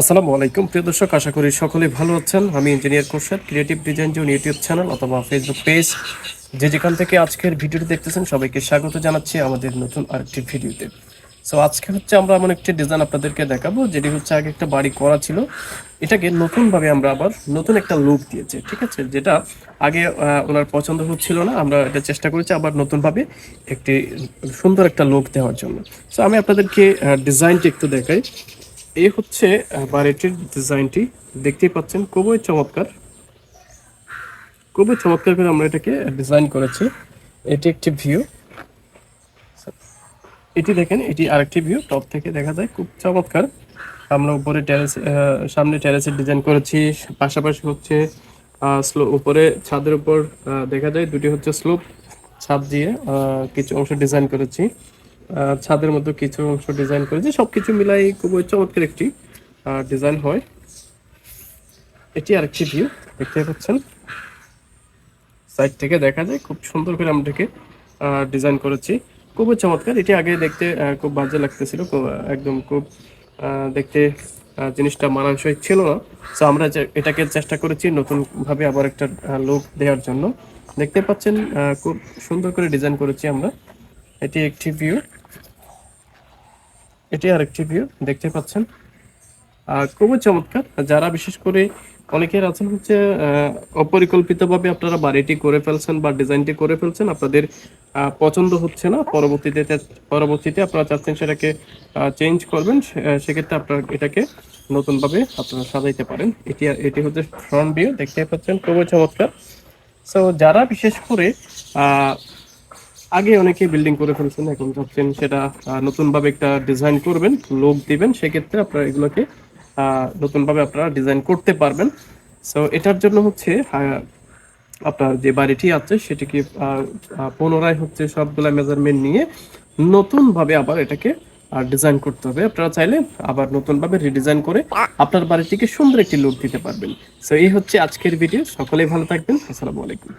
আসসালামু আলাইকুম। প্রিয় দর্শক, আশা করি সকলেই ভালো আছেন। আমি engineer কোর্সাদ creative design zone YouTube channel অথবা ফেসবুক পেজ যে যেখান থেকে আজকের ভিডিওটি দেখতেছেন, সবাইকে স্বাগত জানাচ্ছি আমাদের নতুন আরেকটি ভিডিওতে। সো আজকে হচ্ছে আমরা এমন একটি ডিজাইন আপনাদেরকে দেখাবো, যেটি হচ্ছে আগে একটা বাড়ি করা ছিল। এটাকে নতুনভাবে আমরা আবার নতুন একটা লুক দিয়েছি, ঠিক আছে? যেটা আগে ওনার পছন্দ হচ্ছিল না। আমরা এটা চেষ্টা করেছি আবার নতুনভাবে একটি সুন্দর একটা লুক দেওয়ার জন্য। সো আমি আপনাদেরকে ডিজাইনটি একটু দেখাই। এই হচ্ছে বাড়িটির ডিজাইনটি। দেখতেই পাচ্ছেন, খুবই চমৎকার। খুবই চমৎকার করে আমরা এটাকে ডিজাইন করেছি। এটি একটি ভিউ। এটি দেখেন, এটি আরেকটি ভিউ। টপ থেকে দেখা যায়, খুব চমৎকার। আমরা উপরে টেরেস সামনে টেরেসের ডিজাইন করেছি। পাশাপাশি হচ্ছে স্লো, উপরে ছাদের উপর দেখা যায়, দুটি হচ্ছে স্লোপ। ছাদ দিয়ে কিছু অংশ ডিজাইন করেছি। ছাদের মধ্যে কিছু অংশ ডিজাইন করেছি। সবকিছু মিলাই খুবই চমৎকার একটি ডিজাইন হয়। এটি আরেকটি ভিউ দেখতে পাচ্ছেন। সাইড থেকে দেখা যায়, খুব সুন্দর করে আমরা এটাকে ডিজাইন করেছি। খুবই চমৎকার। এটি আগে দেখতে খুব বাজে লাগতেছিল একদম খুব দেখতে জিনিসটা মানানসই ছিল না। তো আমরা এটাকে চেষ্টা করেছি নতুনভাবে আবার একটা লুক দেওয়ার জন্য। দেখতে পাচ্ছেন খুব সুন্দর করে ডিজাইন করেছি আমরা। এটি একটি ভিউ এটি আরেকটি ভিউ দেখতে পাচ্ছেন। খুবই চমৎকার। যারা বিশেষ করে অনেকের আছেন হচ্ছে অপরিকল্পিতভাবে আপনারা বাড়িটি করে ফেলছেন বা ডিজাইনটি করে ফেলছেন, আপনাদের পছন্দ হচ্ছে না, পরবর্তীতে পরবর্তীতে আপনারা চাচ্ছেন সেটাকে চেঞ্জ করবেন সেক্ষেত্রে আপনারা এটাকে নতুনভাবে আপনারা সাজাইতে পারেন। এটি এটি হচ্ছে ফ্রন্ট ভিউ দেখতে পাচ্ছেন, খুবই চমৎকার। সো যারা বিশেষ করে আগে অনেকে বিল্ডিং করে ফেলছেন এখন চাচ্ছেন সেটা নতুনভাবে একটা ডিজাইন করবেন লোক দিবেন সেক্ষেত্রে আপনারা এগুলোকে আহ, নতুনভাবে আপনারা ডিজাইন করতে পারবেন। সো এটার জন্য হচ্ছে আপনার যে বাড়িটি আছে সেটিকে পুনরায় হচ্ছে সবগুলা মেজারমেন্ট নিয়ে নতুনভাবে আবার এটাকে ডিজাইন করতে হবে। আপনারা চাইলে আবার নতুনভাবে রিডিজাইন করে আপনার বাড়িটিকে সুন্দর একটি লুক দিতে পারবেন। সো এই হচ্ছে আজকের ভিডিও সকলেই ভালো থাকবেন। আসসালামু আলাইকুম।